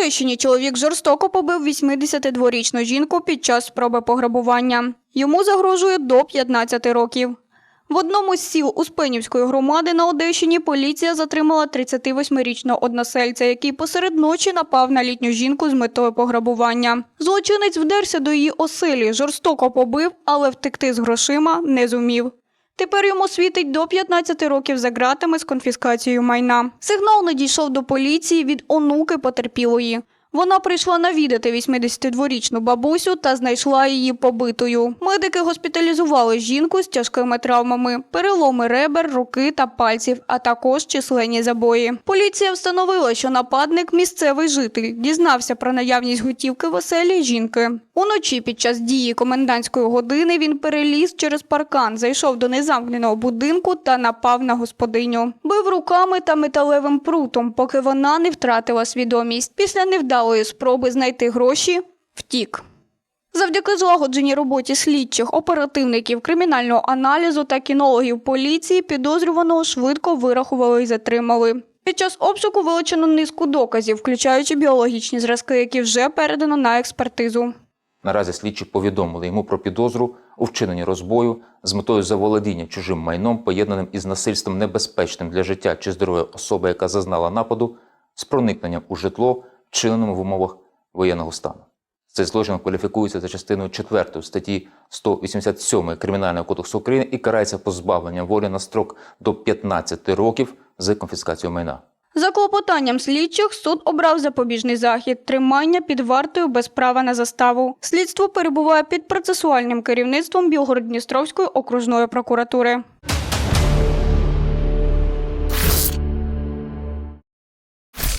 Одещині чоловік жорстоко побив 82-річну жінку під час спроби пограбування. Йому загрожує до 15 років. В одному з сіл Успенівської громади на Одещині поліція затримала 38-річного односельця, який посеред ночі напав на літню жінку з метою пограбування. Злочинець вдерся до її оселі, жорстоко побив, але втекти з грошима не зумів. Тепер йому світить до 15 років за ґратами з конфіскацією майна. Сигнал надійшов до поліції від онуки потерпілої. Вона прийшла навідати 82-річну бабусю та знайшла її побитою. Медики госпіталізували жінку з тяжкими травмами, переломи ребер, руки та пальців, а також численні забої. Поліція встановила, що нападник місцевий житель дізнався про наявність готівки в оселі жінки. Уночі під час дії комендантської години він переліз через паркан, зайшов до незамкненого будинку та напав на господиню. Бив руками та металевим прутом, поки вона не втратила свідомість. Після невдалої спроби знайти гроші втік. Завдяки злагодженій роботі слідчих, оперативників, кримінального аналізу та кінологів поліції підозрюваного швидко вирахували і затримали. Під час обшуку вилучено низку доказів, включаючи біологічні зразки, які вже передано на експертизу. Наразі слідчі повідомили йому про підозру у вчиненні розбою з метою заволодіння чужим майном, поєднаним із насильством небезпечним для життя чи здоров'я особи, яка зазнала нападу, з проникненням у житло, вчиненому в умовах воєнного стану. Цей злочин кваліфікується за частиною 4 статті 187 Кримінального кодексу України і карається позбавленням волі на строк до 15 років з конфіскацією майна. За клопотанням слідчих суд обрав запобіжний захід тримання під вартою без права на заставу. Слідство перебуває під процесуальним керівництвом Білгород-Дністровської окружної прокуратури.